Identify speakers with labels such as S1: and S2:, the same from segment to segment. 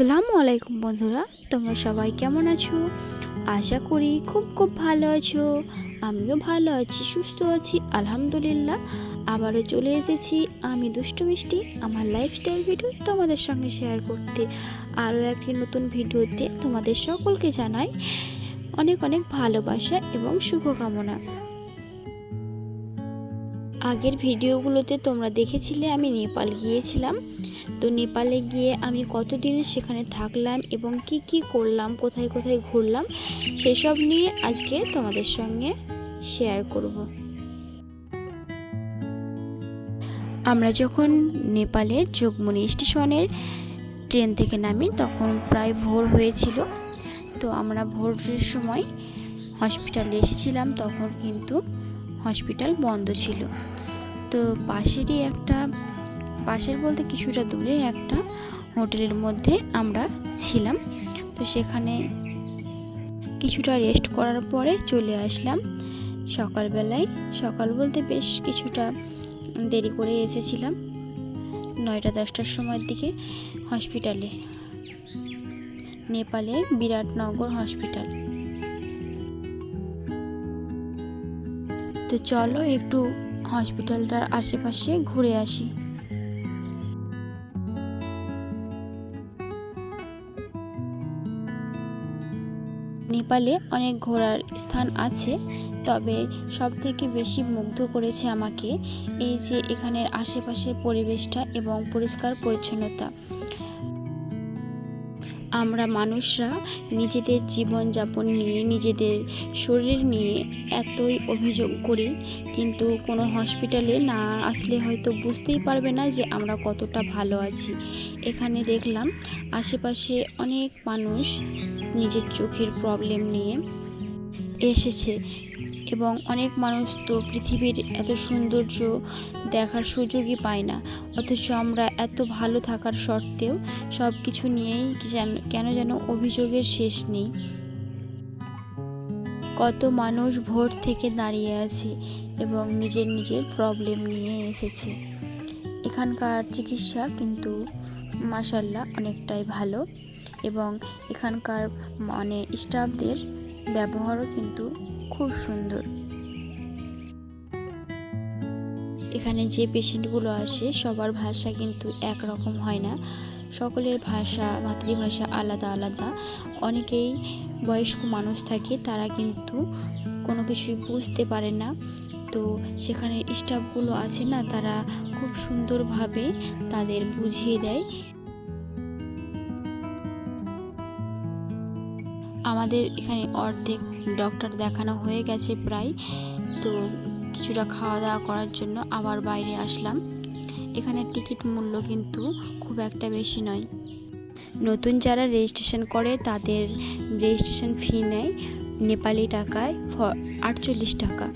S1: আসসালামু আলাইকুম বন্ধুরা, তোমরা সবাই কেমন আছো? আশা করি খুব খুব ভালো আছো। আমিও ভালো আছি, সুস্থ আছি, আলহামদুলিল্লাহ। আবারও চলে এসেছি আমি দুষ্টু মিষ্টি, আমার লাইফস্টাইল ভিডিও তোমাদের সঙ্গে শেয়ার করতে। আরও একটি নতুন ভিডিওতে তোমাদের সকলকে জানাই অনেক অনেক ভালোবাসা এবং শুভকামনা। আগের ভিডিওগুলোতে তোমরা দেখেছিলে আমি নেপাল গিয়েছিলাম। তো নেপালে গিয়ে আমি কতদিন সেখানে থাকলাম এবং কি কি করলাম, কোথায় কোথায় ঘুরলাম, সেসব নিয়ে আজকে তোমাদের সঙ্গে শেয়ার করব। আমরা যখন নেপালের যোগমণি স্টেশনের ট্রেন থেকে নামি, তখন প্রায় ভোর হয়েছিল। তো আমরা ভোরের সময় হসপিটালে এসেছিলাম, তখন কিন্তু হসপিটাল বন্ধ ছিল। তো পাশেরই একটা পাশের বলতে কিছুটা দূরে একটা হোটেলের মধ্যে আমরা ছিলাম। তো সেখানে কিছুটা রেস্ট করার পরে চলে আসলাম সকালবেলায়। সকাল বলতে বেশ কিছুটা দেরি করে এসেছিলাম। নয়টা, দশটার সময়ের দিকে হসপিটালে নেপালে বিরাটনগর হসপিটাল তো চলো একটু হসপিটালটার আশেপাশে ঘুরে আসি। নেপালে অনেক ঘোরার স্থান আছে, তবে সব থেকে বেশি মুগ্ধ করেছে আমাকে এই যে এখানের আশেপাশের পরিবেশটা এবং পরিষ্কার পরিচ্ছন্নতা। আমরা মানুষরা নিজেদের জীবনযাপন নিয়ে, নিজেদের শরীর নিয়ে এতই অভিযোগ করি। কিন্তু কোনো হসপিটালে না আসলে হয়তো বুঝতেই পারবে না যে আমরা কতটা ভালো আছি। এখানে দেখলাম আশেপাশে অনেক মানুষ নিজের চোখের প্রবলেম নিয়ে এসেছে। এবং অনেক মানুষ তো পৃথিবীর এত সৌন্দর্য দেখার সুযোগই পায় না। অথচ আমরা এত ভালো থাকার সত্ত্বেও সব কিছু নিয়েই যেন, কেন যেন অভিযোগের শেষ নেই। কত মানুষ ভোর থেকে দাঁড়িয়ে আছে এবং নিজের নিজের প্রবলেম নিয়ে এসেছে। এখানকার চিকিৎসা কিন্তু মাসাল্লাহ অনেকটাই ভালো এবং এখানকার মানে স্টাফদের ব্যবহারও কিন্তু খুব সুন্দর। এখানে যে পেশেন্টগুলো আসে, সবার ভাষা কিন্তু একরকম হয় না। সকলের ভাষা, মাতৃভাষা আলাদা আলাদা। অনেকেই বয়স্ক মানুষ থাকে, তারা কিন্তু কোনো কিছুই বুঝতে পারে না। তো সেখানে স্টাফগুলো আছে না, তারা খুব সুন্দরভাবে তাদের বুঝিয়ে দেয়। আমাদের এখানে অর্ধেক ডক্টর দেখানো হয়ে গেছে প্রায়। তো কিছুটা খাওয়া দাওয়া করার জন্য আবার বাইরে আসলাম। এখানে টিকিট মূল্য কিন্তু খুব একটা বেশি নয়। নতুন যারা রেজিস্ট্রেশন করে তাদের রেজিস্ট্রেশন ফি নেয় নেপালি টাকায় ফ আটচল্লিশ টাকা।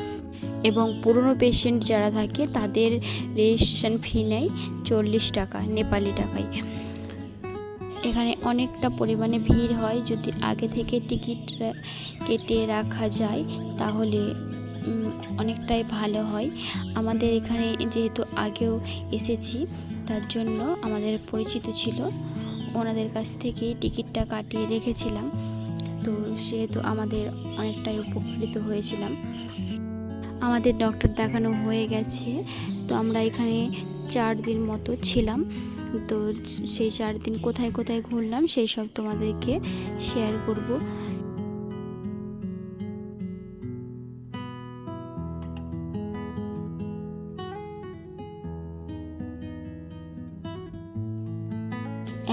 S1: এবং পুরনো পেশেন্ট যারা থাকে তাদের রেজিস্ট্রেশন ফি নেয় চল্লিশ টাকা নেপালি টাকায়। এখানে অনেকটা পরিমাণে ভিড় হয়। যদি আগে থেকে টিকিট কেটে রাখা যায়, তাহলে অনেকটাই ভালো হয়। আমাদের এখানে যেহেতু আগেও এসেছি, তার জন্য আমাদের পরিচিত ছিল। ওনাদের কাছ থেকে টিকিটটা কাটিয়ে রেখেছিলাম। তো সেহেতু আমাদের অনেকটাই উপকৃত হয়েছিলাম। আমাদের ডক্টর দেখানো হয়ে গেছে। তো আমরা এখানে চার দিন মতো ছিলাম। তো সেই চার দিন কোথায় কোথায় ঘুরলাম, সেই সব তোমাদেরকে শেয়ার করব।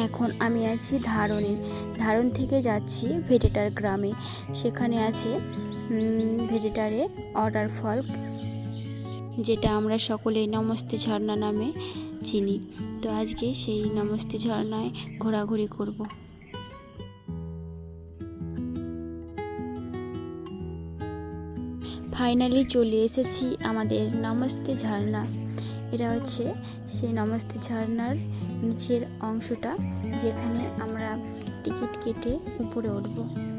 S1: এখন আমি আছি ধারণে। ধারণ থেকে যাচ্ছি ভেটেটার গ্রামে। সেখানে আছে ভেটেটারে অর্ডার ফল যেটা আমরা সকলেই নমস্তে ঝর্ণা নামে চিনি। তো আজকে সেই নমস্তে ঝর্ণায় ঘোরাঘুরি করব। ফাইনালি চলে এসেছি আমাদের নমস্তে ঝর্ণা। এটা হচ্ছে সেই নমস্তে ঝর্ণার নিচের অংশটা যেখানে আমরা টিকিট কেটে উপরে উঠবো।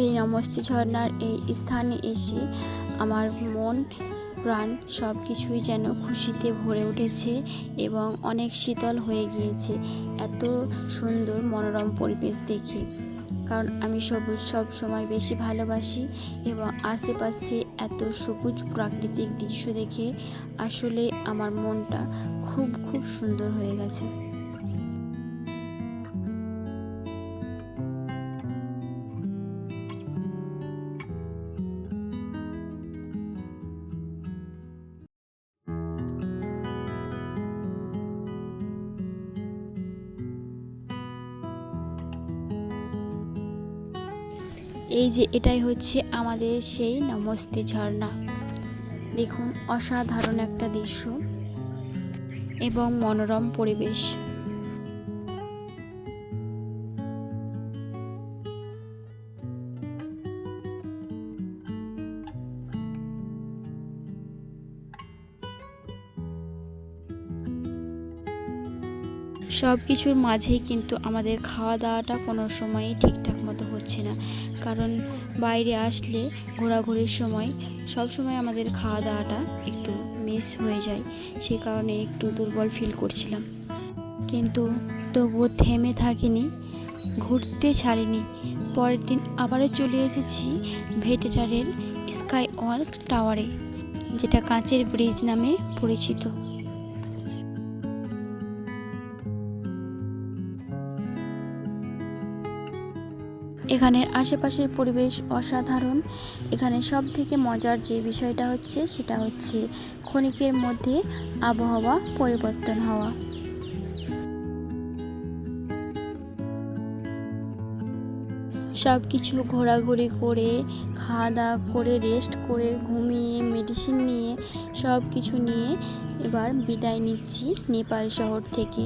S1: সেই নমস্তি ঝর্ণার এই স্থানে এসে আমার মন, প্রাণ সব কিছুই যেন খুশিতে ভরে উঠেছে এবং অনেক শীতল হয়ে গিয়েছে। এত সুন্দর মনোরম পরিবেশ দেখে। কারণ আমি সবুজ সব সময় বেশি ভালোবাসি এবং আশেপাশে এত সবুজ প্রাকৃতিক দৃশ্য দেখে আসলে আমার মনটা খুব খুব সুন্দর হয়ে গেছে। এই যে এটাই হচ্ছে আমাদের সেই নমস্তে ঝর্ণা। দেখুন, অসাধারণ একটা দৃশ্য এবং মনোরম পরিবেশ। সব কিছুর মাঝেই কিন্তু আমাদের খাওয়া দাওয়াটা কোনো সময়ই ঠিকঠাক মতো হচ্ছে না। কারণ বাইরে আসলে ঘোরাঘুরির সময় সব সময় আমাদের খাওয়া দাওয়াটা একটু মিস হয়ে যায়। সেই কারণে একটু দুর্বল ফিল করছিলাম। কিন্তু তবুও থেমে থাকিনি, ঘুরতে ছাড়িনি। পরের দিন আবারও চলে এসেছি ভেটেটারের স্কাই ওয়ার্ল্ড টাওয়ারে, যেটা কাঁচের ব্রিজ নামে পরিচিত। এখানের আশেপাশের পরিবেশ অসাধারণ। এখানে সব থেকে মজার যে বিষয়টা হচ্ছে, সেটা হচ্ছে ক্ষণিকের মধ্যে আবহাওয়া পরিবর্তন হওয়া। সব কিছু ঘোরাঘুরি করে খাওয়া দাওয়া করে রেস্ট করে, ঘুমিয়ে মেডিসিন নিয়ে সব কিছু নিয়ে এবার বিদায় নিচ্ছি নেপাল শহর থেকে।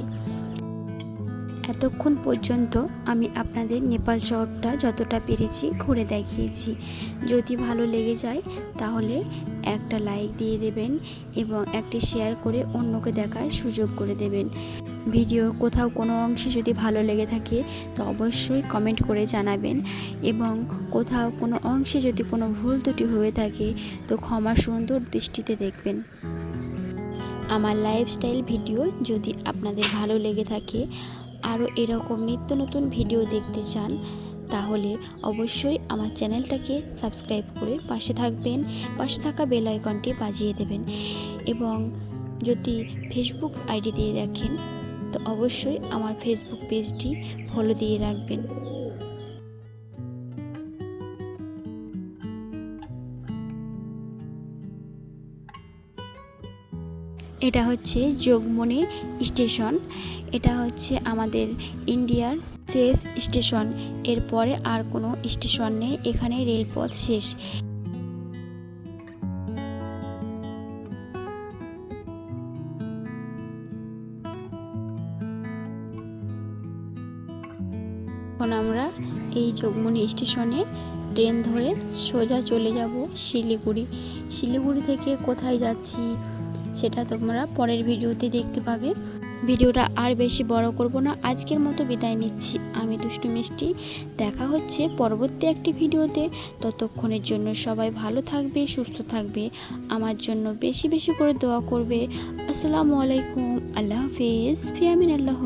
S1: এতক্ষণ পর্যন্ত আমি আপনাদের নেপাল শহরটা যতটা পেরেছি ঘুরে দেখিয়েছি। যদি ভালো লেগে যায়, তাহলে একটা লাইক দিয়ে দেবেন এবং একটি শেয়ার করে অন্যকে দেখার সুযোগ করে দেবেন। ভিডিওর কোথাও কোনো অংশে যদি ভালো লেগে থাকে, তো অবশ্যই কমেন্ট করে জানাবেন এবং কোথাও কোনো অংশে যদি কোনো ভুল ত্রুটি হয়ে থাকে, তো ক্ষমা সুন্দর দৃষ্টিতে দেখবেন। আমার লাইফস্টাইল ভিডিও যদি আপনাদের ভালো লেগে থাকে আরও এরকম নিত্য নতুন ভিডিও দেখতে চান, তাহলে অবশ্যই আমার চ্যানেলটাকে সাবস্ক্রাইব করে পাশে থাকবেন, পাশে থাকা বেল আইকনটি বাজিয়ে দেবেন। এবং যদি ফেসবুক আইডি দিয়ে দেখেন, তো অবশ্যই আমার ফেসবুক পেজটি ফলো দিয়ে রাখবেন। এটা হচ্ছে যোগমণি স্টেশন। এটা হচ্ছে আমাদের ইন্ডিয়ার শেষ স্টেশন। এরপরে আর কোনো স্টেশন নেই। এখানে রেলপথ শেষ। এখন আমরা এই যোগমণি স্টেশনে ট্রেন ধরে সোজা চলে যাব শিলিগুড়ি। শিলিগুড়ি থেকে কোথায় যাচ্ছি? সেটা তোমরা পরের ভিডিওতে দেখতে পাবে। ভিডিওটা আর বেশি বড় করব না, আজকের মতো বিদায় নিচ্ছি। আমি দুষ্টু মিষ্টি, দেখা হচ্ছে পরবর্তী একটি ভিডিওতে। ততক্ষণের জন্য সবাই ভালো থাকবে, সুস্থ থাকবে, আমার জন্য বেশি বেশি করে দোয়া করবে। আসসালামু আলাইকুম, আল্লাহ হাফেজ ফিয়ামিন আল্লাহ।